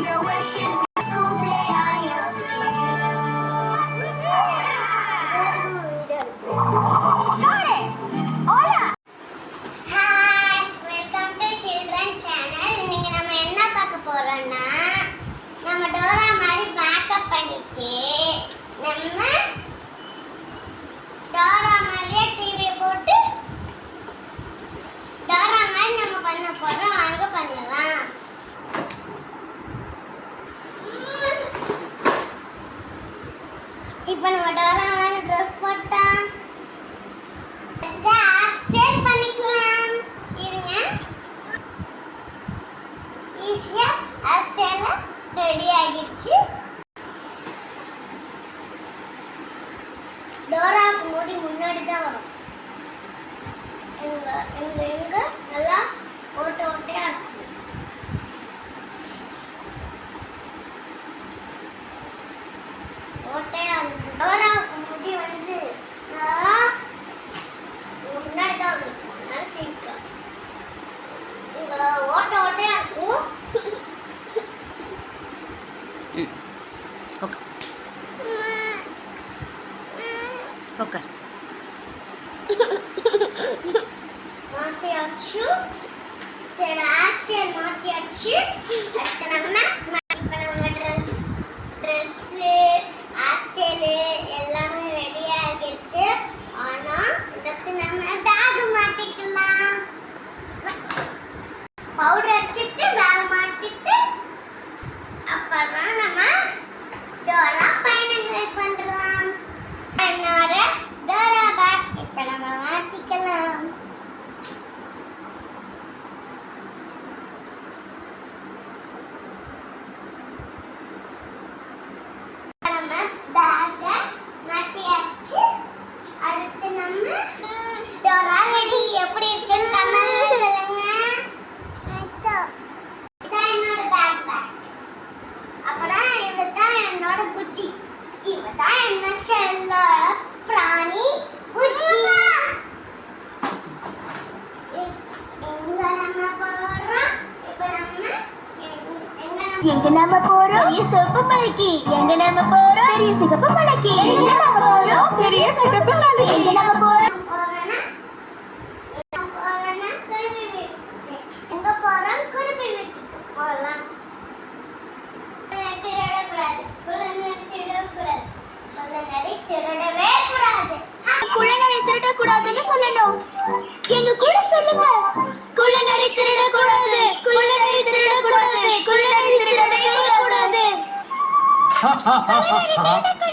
Your wishes பண்ண மாட்டான் அவன் ட்ரெஸ் போட்டான் பண்ணிக்கலாம். இருங்க. ஈஸியாக ஹேர் ஸ்டைலில் ரெடி ஆகிடுச்சு. டோராவுக்கு மூடி முன்னாடி தான் வரும் எங்கள் எங்கள் okay okay Marty Archu, Sebastian Marty Archu, எங்க நாம போறோம்? பெரிய சிவப்பு மலைக்கு. எங்க நாம போறோம்? பெரிய சிகப்பு மலைக்கு. எங்க நாம போறோம்? பெரிய சிகப்பு மலைக்கு. எங்க நாம போறோம்? குள்ளநரை திருடக்கூடாதுன்னு சொல்லணும். எங்க கூட சொல்லுங்க. குள்ளநரை திருடக்கூடாது குள்ளநரை திருடக்கூடாது 哈哈哈哈哈